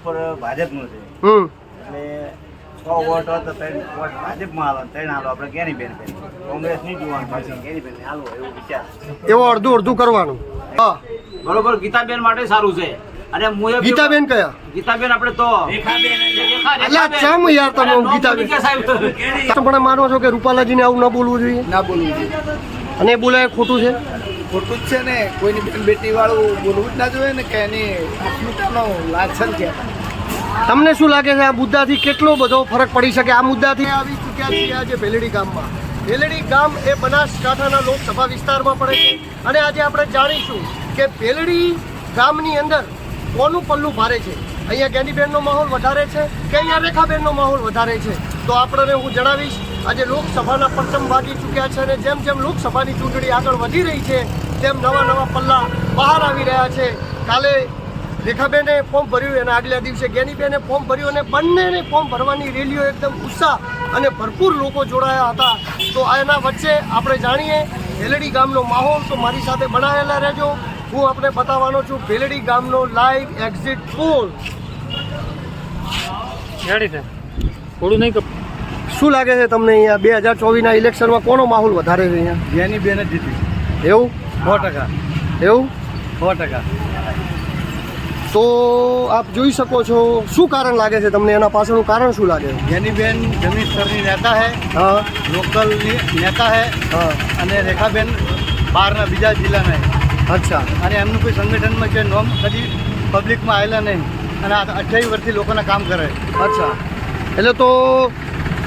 ઉપર ભાજપનું છે. એટલે છ વોટ હોય તો ત્રણ વોટ ભાજપમાં આવે ત્રણ હાલો આપણે કેની બેન કોંગ્રેસ નહીં જોવાનું પાછી કેની બેન હાલો એવું વિચાર. એવો અડધું અડધું કરવાનું. હા. બરોબર ગીતાબેન માટે સારું છે. અને હું ગીતાબેન કયા? ગીતાબેન આપણે તો અલ્યા ચમ યાર તમે ગીતાબેન. તમે પણ માનો છો કે રૂપાલાજીને આવું ન બોલવું જોઈએ? ના બોલવું જોઈએ. અને એ બોલાય ખોટું છે? ખોટું જ છે ને કોઈની બેન બેટી વાળું બોલવું જ ના જોઈએ ને કે એની અસ્મિતાનો લાછન કે તમને શું લાગે છે આ મુદ્દાથી કેટલો બધો ફરક પડી શકે? આ મુદ્દાથી આવી ચૂક્યા છીએ આજે ભેલડી ગામમાં. ભેલડી ગામ એ બનાસકાંઠાના લોકસભા વિસ્તારમાં પડે છે. અને આજે આપણે જાણીશું કે ભેલડી ગામની અંદર કોનું પલ્લું ભારે છે. અહીંયા જ્ઞાનીબેનનો માહોલ વધારે છે કે અહીંયા રેખાબેનનો માહોલ વધારે છે? તો આપણને હું જણાવીશ આજે લોકસભાના પ્રથમ વાગી ચૂક્યા છે અને જેમ જેમ લોકસભાની ચૂંટણી આગળ વધી રહી છે, તેમ નવા નવા પલ્લા બહાર આવી રહ્યા છે. કાલે રેખાબેને ફોર્મ ભર્યું એના આગલા દિવસે જ્ઞાનીબેને ફોર્મ ભર્યું અને બંનેને ફોર્મ ભરવાની રેલીઓ એકદમ ઉત્સાહ અને ભરપૂર લોકો જોડાયા હતા. તો એના વચ્ચે આપણે જાણીએ, ભેલડી ગામનો માહોલ તો મારી સાથે બનાવેલા રહેજો. હું આપણે બતાવવાનો છું, ભેલડી ગામનો લાઈવ એક્ઝિટ પોલ થોડું નહીં શું લાગે છે તમને અહીંયા બે હજાર ચોવીસના ઇલેક્શનમાં કોનો માહોલ વધારે છે અહીંયા? જેની બેન જ જીતી. એવું? સો ટકા. એવું? સો ટકા. તો આપ જોઈ શકો છો શું કારણ લાગે છે તમને? એના પાછળનું કારણ શું લાગે? જેની બેન જમીન સ્તરની નેતા હે હા. લોકલ નેતા હે હા. અને રેખાબેન બહારના બીજા જિલ્લાના હે અચ્છા. અને એમનું કોઈ સંગઠનમાં કે નોમ કદી પબ્લિકમાં આવેલા નહીં. અને આ અઠ્યાવીસ વર્ષથી લોકોના કામ કરે અચ્છા. એટલે તો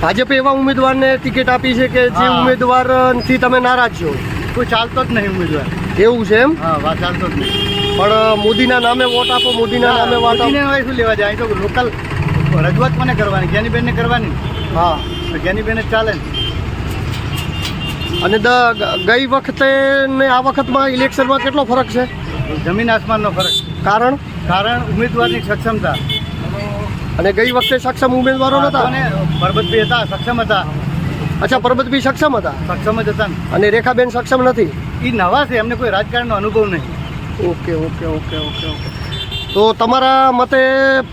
ભાજપે એવા ઉમેદવારને ટિકિટ આપી છે કે જે. ઉમેદવારથી તમે નારાજ છો? કોઈ ચાલતો જ નહીં ઉમેદવાર. એવું છે એમ? હા ચાલતો જ નહીં. પણ મોદીના નામે વોટ આપો મોદીના નામે વોટ આપો. શું લેવા જાય? તો લોકલ રજૂઆત કોને કરવાની? જ્ઞાનીબેનને કરવાની? હા. જ્ઞાનીબેન જ ચાલે ને. અને ગઈ વખતે ને આ વખતમાં ઇલેક્શનમાં કેટલો ફરક છે? જમીન આસમાનનો ફરક. કારણ? કારણ ઉમેદવારની સક્ષમતા. અને ગઈ વખતે સક્ષમ ઉમેદવારો નતા અને પરબતભાઈ હતા સક્ષમ હતા. અચ્છા પરબતભાઈ સક્ષમ હતા? સક્ષમ જ હતા અને રેખાબેન સક્ષમ નથી? એ નવા છે એમને કોઈ રાજકારણનો અનુભવ નહીં. Okay okay okay okay okay. તો તમારા મતે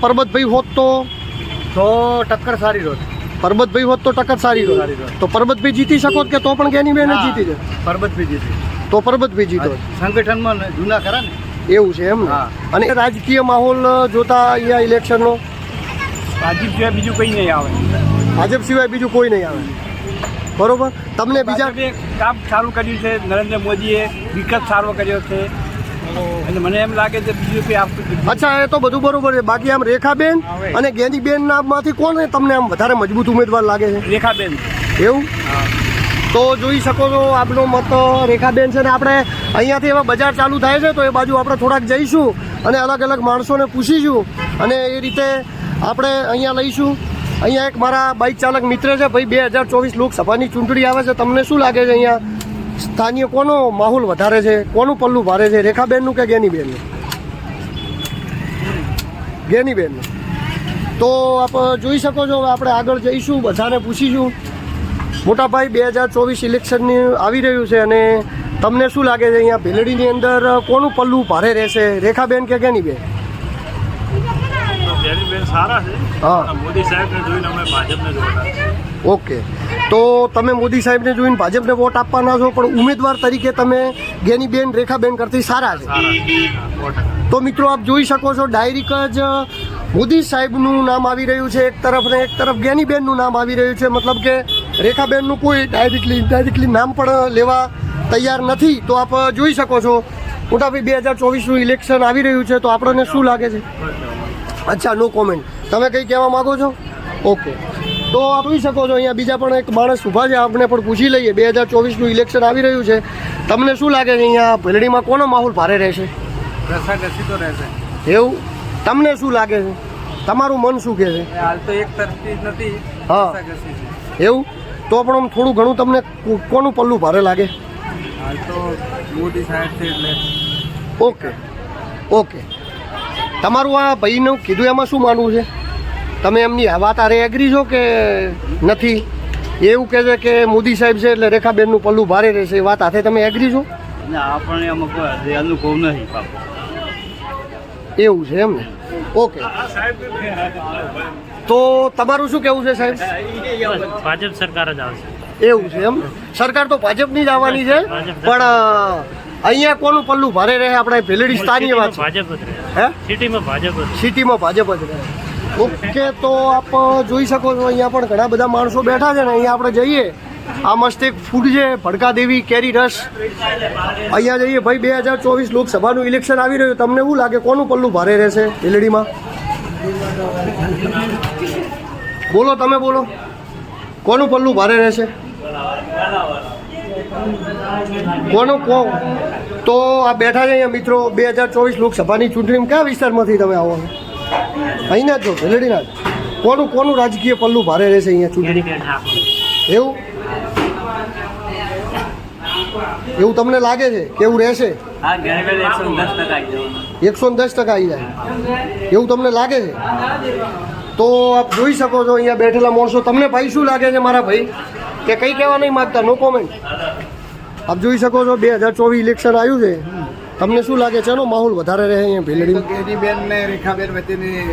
પરબતભાઈ હોત તો? તો ટક્કર સારી રોત પરબતભાઈ હોત તો ટક્કર સારી હોય. તો પરબતભાઈ જીતી શકો કે તો પણ કેની બેન જીતી છે પરબતભાઈ જીતી. તો પરબતભાઈ જીતો. સંગઠનમાં જૂના ખરા ને? એવું છે એમ અને રાજકીય માહોલ જોતા અહીંયા ઇલેક્શનનો? ભાજપ સિવાય બીજું કંઈ નહીં આવે. ભાજપ સિવાય બીજું કોઈ નહીં આવે. બરોબર? તમને બીજા કામ સારું કર્યું છે નરેન્દ્ર મોદીએ વિકાસ સારો કર્યો છે. એટલે મને એમ લાગે છે બીજું કંઈ આપતું અચ્છા એ તો બધું બરોબર છે. બાકી આમ રેખાબેન અને નામમાંથી કોને તમને આમ વધારે મજબૂત ઉમેદવાર લાગે છે? રેખાબેન. એવું? તો જોઈ શકો છો આપનો મત રેખાબેન છે ને આપણે અહીંયાથી એવા બજાર ચાલુ થાય છે તો એ બાજુ આપણે થોડાક જઈશું અને અલગ અલગ માણસોને પૂછીશું. અને એ રીતે આપણે અહીંયા લઈશું. અહીંયા એક મારા બાઇક ચાલક મિત્ર છે, ભાઈ બે હજાર ચોવીસ લોકસભાની ચૂંટણી આવે છે. તમને શું લાગે છે અહીંયા? સ્થાનીય કોનો માહોલ વધારે છે? કોનું પલ્લું ભારે છે? રેખાબેનનું કે ગેનીબેનનું? ગેનીબેનનું. તો આપ જોઈ શકો છો આપણે આગળ જઈશું, બધાને પૂછીશું. મોટાભાઈ, બે હજાર ચોવીસ ઇલેક્શનની આવી રહ્યું છે અને તમને શું લાગે છે અહીંયા ભેલડીની અંદર કોનું પલ્લું ભારે રહેશે? રેખાબેન કે કેનીબેન બેન સારા છે. હા. મોદી સાહેબને જોઈને અમે ભાજપને જોતા ઓકે. તો તમે મોદી સાહેબને જોઈને ભાજપને વોટ આપવાના છો પણ ઉમેદવાર તરીકે તમે ગેનીબેન રેખાબેન કરતી સારા છે. તો મિત્રો આપ જોઈ શકો છો ડાયરેક જ મોદી સાહેબનું નામ આવી રહ્યું છે એક તરફ ને એક તરફ જ્ઞાનીબેનનું નામ આવી રહ્યું છે. મતલબ કે રેખાબેનનું કોઈ ડાયરેક્ટલી ડાયરેક્ટલી નામ પણ લેવા તૈયાર નથી. તો આપ જોઈ શકો છો મોટાભાઈ બે હજાર ચોવીસનું ઇલેક્શન આવી રહ્યું છે. તો આપણને શું લાગે છે? અચ્છા નો કોમેન્ટ તમે કંઈ કહેવા માગો છો? ઓકે તો આપી શકો છો અહીંયા બીજા પણ એક માણસ ઊભા છે આપણે પણ પૂછી લઈએ. બે હજાર ચોવીસનું ઇલેક્શન આવી રહ્યું છે. તમને શું લાગે છે અહીંયા ભેલડીમાં કોનો માહોલ ભારે રહેશે? તો રહેશે. એવું? તમને શું લાગે છે? તમારું મન શું કહે છે? હાલ તો એક તરફી નથી હા. એવું? તો પણ આમ થોડું ઘણું તમને કોનું પલ્લું ભારે લાગે? હાલ તો મોદી સાહેબ છે એટલે. ઓકે ઓકે તમારું આ ભાઈનું કીધું એમાં શું માનવું છે? તમે એમની વાત આરે એગ્રી છો કે નથી? એવું કહે છે કે મોદી સાહેબ છે એટલે રેખાબેનનું પલ્લું ભારે રહેશે એ વાત હાથે તમે એગ્રી છો? આપણને અનુભવ એવું છે એમ ને? ઓકે. તો તમારું શું કેવું છે સાહેબ? ભાજપ સરકાર જ આવશે. એવું છે એમ સરકાર તો ભાજપની જ આવવાની છે પણ અહીંયા કોનું પલ્લું ભારે રહે આપણે ભેલડી સ્થાનીય વાત ભાજપ જ રહે. હે? સિટીમાં ભાજપ. સિટીમાં ભાજપ જ રહે. ઓકે તો આપ જોઈ શકો છો અહીંયા પણ ઘણા બધા માણસો બેઠા છે ને અહીંયા આપણે જઈએ. આ મસ્ત એક ફૂડ છે ભડકા દેવી કેરી રસ. અહીંયા જઈએ. ભાઈ બે હજાર ચોવીસ લોકસભાનું ઇલેક્શન આવી રહ્યું. તમને એવું લાગે કોનું પલ્લું ભારે રહેશે ભેલડીમાં? બોલો તમે બોલો. કોનું પલ્લું ભારે રહેશે? કોનું કહો? તો આ બેઠા છે અહીંયા મિત્રો, બે હજાર ચોવીસ લોકસભાની ચૂંટણીમાં કયા વિસ્તારમાંથી તમે આવો અહીંના જ છો ભેલેડીના જ. કોનું કોનું રાજકીય પલ્લું ભારે રહેશે અહીંયા ચૂંટણી? એવું? એવું તમને લાગે છે? કેવું રહેશે? એકસો દસ ટકા આવી જાય. એવું તમને લાગે છે? તો આપ જોઈ શકો છો, અહીંયા બેઠેલા માણસો. તમને ભાઈ શું લાગે છે મારા ભાઈ? કે કંઈ કહેવા નહીં માગતા? નો કોમેન્ટ આપ જોઈ શકો છો બે હજાર ચોવીસ ઇલેક્શન આવ્યું છે. તમને શું લાગે છે? એનો માહોલ વધારે રહે અહીંયા ભીલડી? એની બેન ને રેખાબેન વચ્ચેની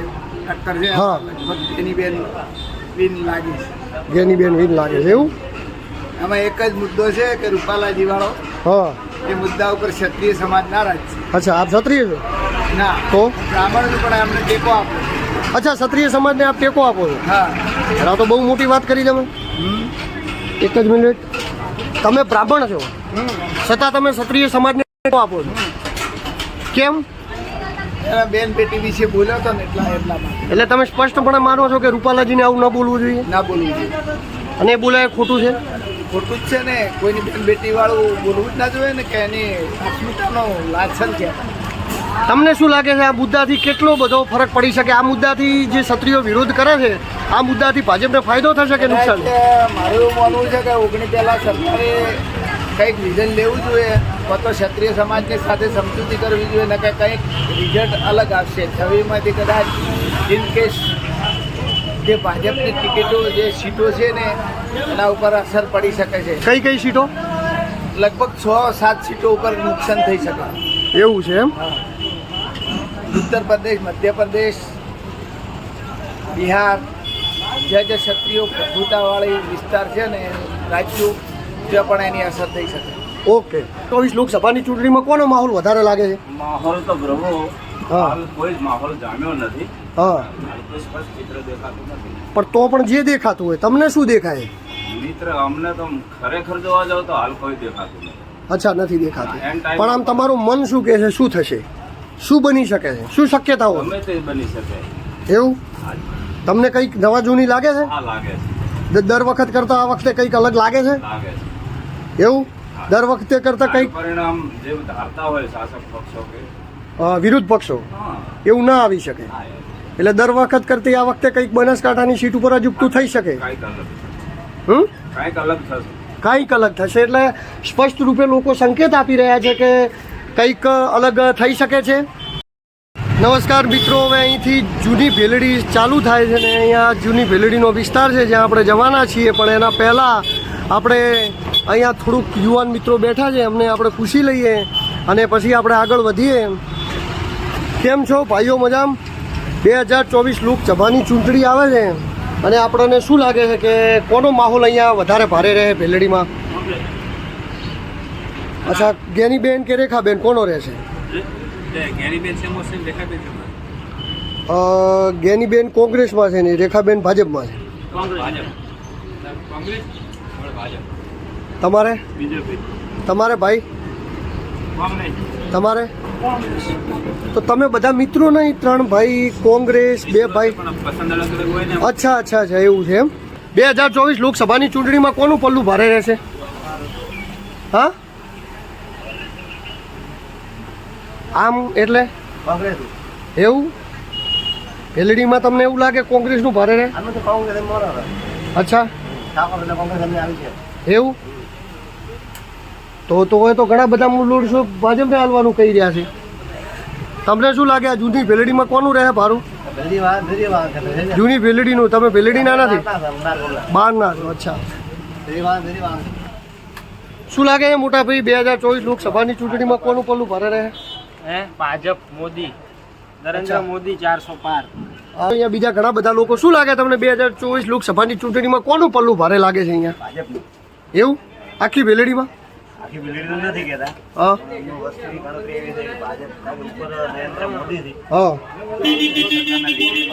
ટક્કર છે. હા. એની બેન વિન લાગે છે. ગેની બેન વિન લાગે છે. એવું? આમાં એક જ મુદ્દો છે કે રૂપાલાજી વાળો હા. એ મુદ્દા ઉપર ક્ષત્રિય સમાજ નારાજ છે. અચ્છા આપ ક્ષત્રિય છો? ના. તો? બ્રાહ્મણ પણ અમને ટેકો આપો. અચ્છા ક્ષત્રિય સમાજને આપ ટેકો આપો છો? હા. તો બહુ મોટી વાત કરી તમે. એક જ મિનિટ તમે બ્રાહ્મણ છો. છતાં તમે ક્ષત્રિય સમાજને આપો છો? કેમ? બેન બેટી વિશે બોલ્યો હતો ને એટલા એટલા એટલે તમે સ્પષ્ટપણે માનો છો કે રૂપાલાજીને આવું ન બોલવું જોઈએ? ના બોલવું જોઈએ. અને એ બોલાય ખોટું છે? ખોટું જ છે ને. કોઈની બેન બેટી વાળું બોલવું જ ના જોઈએ ને કે એની લાછન છે. તમને શું લાગે છે આ મુદ્દાથી કેટલો બધો ફરક પડી શકે? આ મુદ્દાથી જે ક્ષત્રિયો વિરોધ કરે છે આ મુદ્દાથી ભાજપને ફાયદો થશે કે નુકસાન? મારું એવું માનવું છે કે ઓગણી પહેલાં સરકારે કંઈક વિઝન લેવું જોઈએ અથવા તો ક્ષત્રિય સમાજની સાથે સમજૂતી કરવી જોઈએ ને કે કંઈક રિઝલ્ટ અલગ આવશે છવ્વીસમાંથી કદાચ ઇન કેસ જે ભાજપની ટિકિટો જે સીટો છે ને એના ઉપર અસર પડી શકે છે. કઈ કઈ સીટો? લગભગ છ સાત સીટો ઉપર નુકસાન થઈ શકે. એવું છે એમ? ઉત્તર પ્રદેશ મધ્યપ્રદેશ બિહાર જે જે ક્ષત્રિયો પ્રભુતાવાળી વિસ્તાર છે ને રાજ્યો ત્યાં પણ એની અસર થઈ શકે. ઓકે. ચોવીસ લોકસભાની ચૂંટણીમાં કોનો માહોલ વધારે લાગે છે? માહોલ તો. હાલ કોઈ જ માહોલ જામ્યો નથી. હા. સ્પષ્ટ ચિત્ર દેખાતું નથી. પણ તો પણ જે દેખાતું હોય તમને શું દેખાય? મિત્ર અમને તો ખરેખર જોવા જાવ તો હાલ કોઈ દેખાતું નથી. અચ્છા નથી દેખાતું. પણ આમ તમારું મન શું કહે છે? શું થશે? શું બની શકે છે? શું શક્યતાઓ ગમે તે બની શકે. એવું? તમને કંઈક નવા જૂની લાગે છે? લાગે છે. દર વખત કરતા આ વખતે કંઈક અલગ લાગે છે? લાગે છે. એવું? દર વખતે કરતા કંઈક પરિણામ જે ધારતા હોય શાસક પક્ષો કે. વિરુદ્ધ પક્ષો. એવું ના આવી શકે. એટલે દર વખત કરતી આ વખતે કંઈક બનાસકાંઠાની સીટ ઉપર અજુકતું થઈ શકે. હમ? કાંઈક અલગ થશે. કાંઈક અલગ થશે. એટલે સ્પષ્ટ રૂપે લોકો સંકેત આપી રહ્યા છે કે કંઈક અલગ થઈ શકે છે? નમસ્કાર મિત્રો, હવે અહીંથી જૂની ભેલડી ચાલુ થાય છે ને અહીંયા જૂની ભેલડીનો વિસ્તાર છે જ્યાં આપણે જવાના છીએ, પણ એના પહેલાં આપણે અહીંયા થોડુંક યુવાન મિત્રો બેઠા છે એમને આપણે પૂછી લઈએ અને પછી આપણે આગળ વધીએ. કેમ છો ભાઈઓ મજામ? બે હજાર ચોવીસ લોકસભાની ચૂંટણી આવે છે અને આપણને શું લાગે છે કે કોનો માહોલ અહીંયા વધારે ભારે રહે ભેલડીમાં? અચ્છા ગેનીબેન કે રેખાબેન કોનો રહેશે અ, ગેનીબેન કોંગ્રેસમાં છે ને રેખાબેન ભાજપમાં છે? તમારે? તમારે ભાઈ? તમારે? તો તમે બધા મિત્રો નહીં ત્રણ ભાઈ કોંગ્રેસ બે ભાઈ? અચ્છા અચ્છા અચ્છા એવું છે એમ? બે હજાર ચોવીસ લોકસભાની ચૂંટણીમાં કોનું પલ્લું ભારે રહેશે? હા? આમ એટલે? કોંગ્રેસ એવું? એલડીમાં તમને એવું લાગે કોંગ્રેસનું ભારે રહે? અમે તો કોંગ્રેસ અચ્છા. કોંગ્રેસ અમને આવી છે. એવું? તો તો એ તો ઘણા બધા મૂળ ભાજપને હાલવાનું કહી રહ્યા છે. તમને શું લાગે આ જૂની ભેલડીમાં કોનું રહે ભારું? જૂની ભેલડીનું? તમે ભેલડીના નથી? ના બહારના છો અચ્છા. શું લાગે મોટા ભાઈ બે હજાર ચોવીસ લોકસભાની ચૂંટણીમાં કોનું પલ્લું ભારે રહે? હે? ભાજપ મોદી. નરેન્દ્ર મોદી ચારસો પાર. અહીંયા બીજા ઘણા બધા લોકો શું લાગે તમને બે હજાર ચોવીસ લોકસભાની ચૂંટણીમાં કોનું પલ્લું ભારે લાગે છે અહીંયા? ભાજપનું. એવું? આખી વેલેડીમાં? આખી બિલ્ડિંગ તો નથી કહેતા. હા. વસ્તુની ગણતરી એવી છે કે ભાજપ ઉપર નરેન્દ્ર મોદીથી. હા.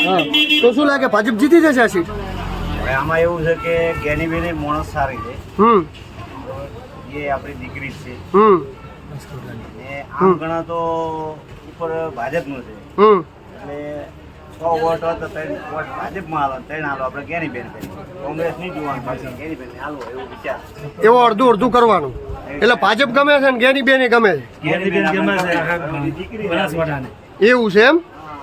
હા. તો શું લાગે ભાજપ જીતી જશે આ સીટ? હવે આમાં એવું છે કે ગેની બેની માણસ સારી છે. હમ. એ આપણી દીકરી છે. હમ. આમ તો ઉપર ભાજપનું છે. એટલે સો વોટ હોય તો ત્રણ વોટ ભાજપમાં હાલો ત્રણ હાલો. આપણે જ્ઞાનીબેન કરી કોંગ્રેસ નહીં જોવાનું પાછી જ્ઞાનીબેન હાલો એવું વિચાર. એવો અડધું અડધું કરવાનું. એટલે ભાજપ ગમે છે ને ગેની બેન ગમે છે? ગમે છે. એવું છે એમ?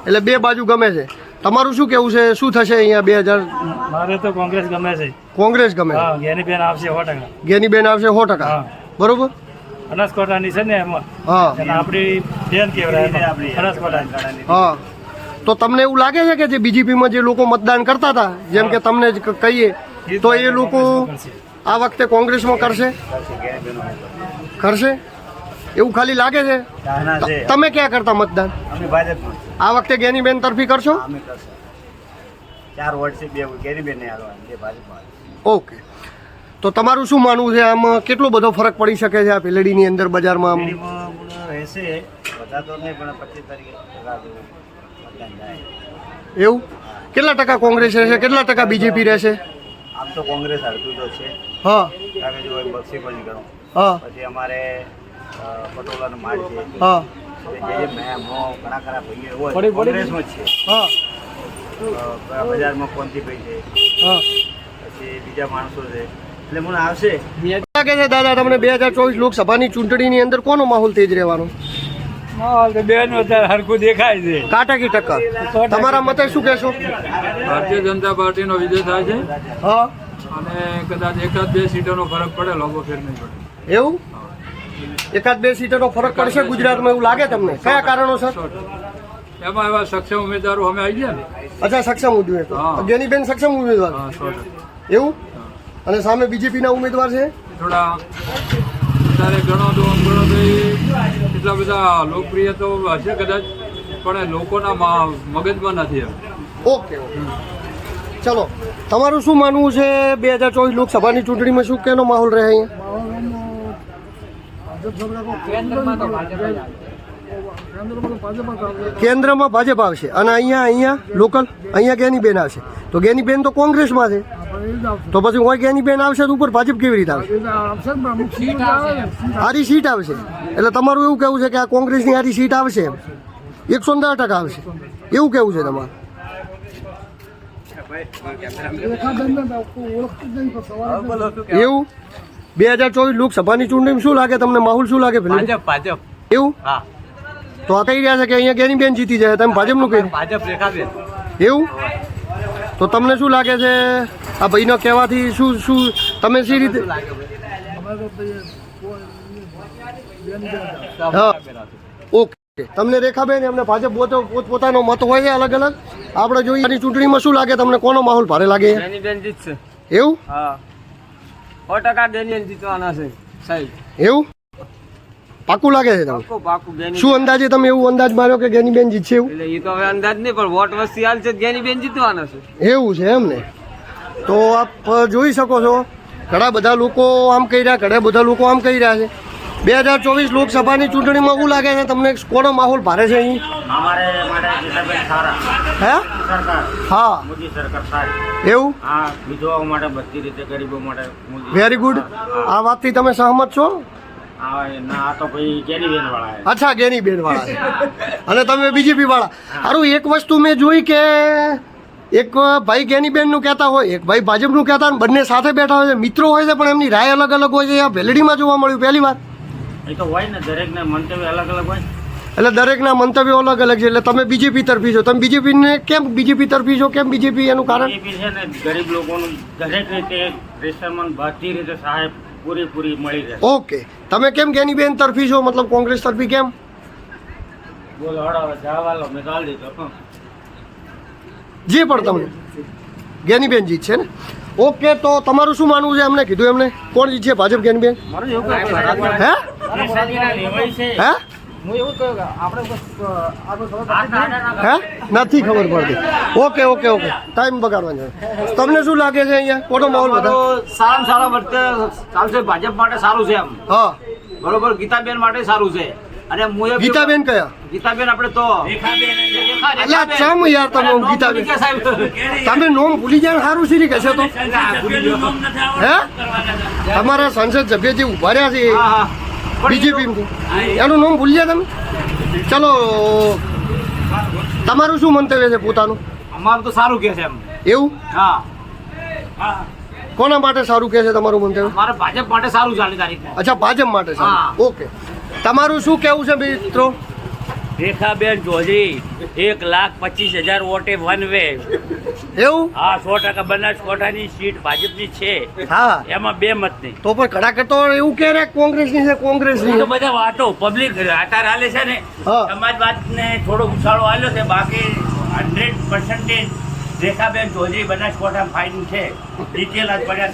એટલે બે બાજુ ગમે છે. તમારું શું કેવું છે? શું થશે અહીંયા બે હજાર? મારે તો કોંગ્રેસ ગમે છે. કોંગ્રેસ ગમે ગેની બેન આવશે સો ટકા. ગેની બેન આવશે સો ટકા. હા. બરોબર? બનાસકાંઠાની છે ને એમાં. હા. આપણી બેન કહેવાય આપણી એમાં. હા. તો તમને એવું લાગે છે કે જે બીજેપીમાં જે લોકો મતદાન કરતા હતા જેમ કે તમને જ કહીએ તો એ લોકો આ વખતે કોંગ્રેસમાં કરશે? કરશે એવું ખાલી લાગે છે? તમે ક્યાં કરતા મતદાન? અમે ભાજપમાં. છે. આ વખતે ગેનીબેન તરફી કરશો? ચાર વોટ છે બે જ્ઞાનીબેન ને હાલવા બે ભાજપમાં. ઓકે. તો તમારું શું માનવું છે? આમ કેટલો બધો ફરક પડી શકે છે આ પેલેડીની અંદર બજારમાં? આમ રહેશે નહીં પણ પચીસ તારીખે એવું? કેટલા ટકા કોંગ્રેસ રહેશે? કેટલા ટકા બીજેપી રહેશે? આમ તો કોંગ્રેસ હારતું તો છે. હા. તમે જો બક્ષી પણ કરો હા. પછી અમારે પટોલાનો માલ છે. હા. જે મેં મો ઘણા ખરા ભાઈઓ હોય કોંગ્રેસમાં જ છે. હા. બજારમાં બજારમાં ભાઈ છે હા. પછી બીજા માણસો છે. એટલે મને આવશે. લાગે છે દાદા તમને બે હજાર ચોવીસ લોકસભાની ચૂંટણીની અંદર કોનો માહોલ તેજ રહેવાનો? બેન અત્યારે હરખું દેખાય છે. કાટાકી ટક્કર. તમારા મતે શું કહેશો? ભારતીય જનતા પાર્ટીનો વિજય થાય છે. હા. અને કદાચ એકાદ બે સીટોનો ફરક પડે લોકો ફેર નહીં પડે. એવું? એકાદ બે સીટનો ફરક પડશે ગુજરાતમાં એવું લાગે તમને? કયા કારણોસર? એમાં એવા સક્ષમ ઉમેદવારો અમે આવી ગયા ને. અચ્છા સક્ષમ ઉમેદવાર. હા. બેન સક્ષમ ઉમેદવાર. એવું? અને સામે બીજેપીના ઉમેદવાર છે? થોડા વધારે ગણો તો આમ ગણો તો એટલા બધા લોકપ્રિય તો હશે કદાચ પણ લોકોના મગજમાં નથી ઓકે ઓકે. ચલો તમારું શું માનવું છે બે હજાર ચોવીસ લોકસભાની ચૂંટણીમાં શું કેનો માહોલ રહે અહીંયા? કેન્દ્રમાં ભાજપ આવશે. અને અહીંયા અહીંયા લોકલ અહીંયા ગેની બેન આવશે. તો ગેની બેન તો કોંગ્રેસમાં છે. તો પછી કોઈ ગેની બેન આવશે તો ઉપર ભાજપ કેવી રીતે આવશે? હારી સીટ આવશે. એટલે તમારું એવું કેવું છે કે આ કોંગ્રેસની હારી સીટ આવશે એકસો દસ ટકા આવશે. એવું કેવું છે તમારું. એવું? બે હજાર ચોવીસ લોકસભાની ચૂંટણીમાં શું લાગે તમને? માહોલ શું લાગે ભાજપ ભાજપ. એવું? તો આ કહી રહ્યા છે કે અહીંયા કેની બેન જીતી જાય? તમે ભાજપનું કહ્યું ભાજપ રેખાબેન એવું? તો તમને શું લાગે છે? આ ભાઈનો કહેવાથી શું શું તમે શી રીતે હા. ઓકે. તમને રેખાબેન એમને ભાજપ પોતે પોતપોતાનો મત હોય છે અલગ અલગ? આપણે જોઈએ આની ચૂંટણીમાં શું લાગે તમને? કોનો માહોલ ભારે લાગે? એવું? હા. સો ટકા બેનિયન જીતવાના છે સાહેબ. એવું? પાકું લાગે છે તમને? પાકું પાકું બેની શું અંદાજે તમે એવું અંદાજ માર્યો કે ગેની બેન જીતશે એવું? એટલે એ તો હવે અંદાજ નહીં પણ વોટ વસ્તી હાલ છે ગેની બેન જીતવાના છે. એવું છે એમ ને? તો આપ જોઈ શકો છો. ઘણા બધા લોકો આમ કહી રહ્યા ઘણા બધા લોકો આમ કહી રહ્યા છે. બે હજાર ચોવીસ લોકસભાની ચૂંટણીમાં એવું લાગે છે તમને કોનો માહોલ ભારે છે અહીં? હે? હા. એવું? વિધવાઓ માટે બધી રીતે ગરીબો માટે વેરી ગુડ આ વાતથી તમે સહમત છો. અચ્છા ગેની બેન વાળા છે. અને તમે બીજેપી વાળા સારું એક વસ્તુ મેં જોઈ કે એક ભાઈ ગેની બેનનું કહેતા હોય એક ભાઈ ભાજપનું કહેતા હોય બંને સાથે બેઠા હોય છે મિત્રો હોય છે પણ એમની રાય અલગ અલગ હોય છે આ વેલડીમાં જોવા મળ્યું પહેલી વાર. એ તો હોય ને દરેકને મંતવ્ય અલગ અલગ હોય. એટલે દરેકના મંતવ્યો અલગ અલગ છે એટલે તમે બીજેપી તરફી છો. તમે બીજેપીને કેમ બીજેપી તરફી છો? કેમ બીજેપી એનું કારણ? છે ને ગરીબ લોકોનું દરેક રીતે રેશનમાં બધી રીતે સહાય પૂરેપૂરી મળી રહે. ઓકે. તમે કેમ ગેનીબેન તરફી છો? મતલબ કોંગ્રેસ તરફી કેમ? બોલો હડાવે હવે મેં ગાળ દીધો. જે પણ તમને. જ્ઞાનીબેન જીત છે ને? ઓકે તો તમારું શું માનવું છે એમને? કીધું એમને? કોણ જીત છે? ભાજપ જ્ઞાનીબેન મારું હે? હે? હે નથી ખબર પડતી. Okay okay okay. ટાઈમ બગાડવાનો. તમને શું લાગે છે અહીંયા? કોટો માહોલ બધા? અમારો સારા વર્તે ચાલશે. ભાજપ માટે સારું છે એમ. હા. બરોબર? ગીતાબેન માટે સારું છે. અને હું ગીતાબેન કયા? ગીતાબેન આપણે તો અલ્યા ચમ યાર તમે ગીતાબેન. તમે નોમ ભૂલી જાય સારું છે કહેશો તો. હે? તમારા સંસદ સભ્ય જે ઊભા રહ્યા છે હા, હા. બીજેપી એનું નામ ભૂલી ગયા તમે? ચલો તમારું શું મંતવ્ય છે પોતાનું? અમારું તો સારું કે છે એમ. એવું? હા. કોના માટે સારું કે છે તમારું મંતવ્ય? મારે ભાજપ માટે સારું ચાલે તારીખ અચ્છા ભાજપ માટે સારું. ઓકે. તમારું શું કહેવું છે મિત્રો? રેખાબેન ચૌધરી એક લાખ પચીસ હજાર વોટે વન વે. એવું? હા સો ટકા બનાસકાંઠાની સીટ ભાજપની છે. હા. એમાં બે મત નહીં. તો પણ ઘણા તો એવું કે રે કોંગ્રેસની છે કોંગ્રેસની. તો બધા વાતો પબ્લિક આટાર હાલે છે ને. સમાજવાદને થોડો ઉછાળો આવ્યો છે બાકી hundred percentage Rekhaben Chaudhary Banaskantha fine છે. ડિટેલ જ પડ્યા છે.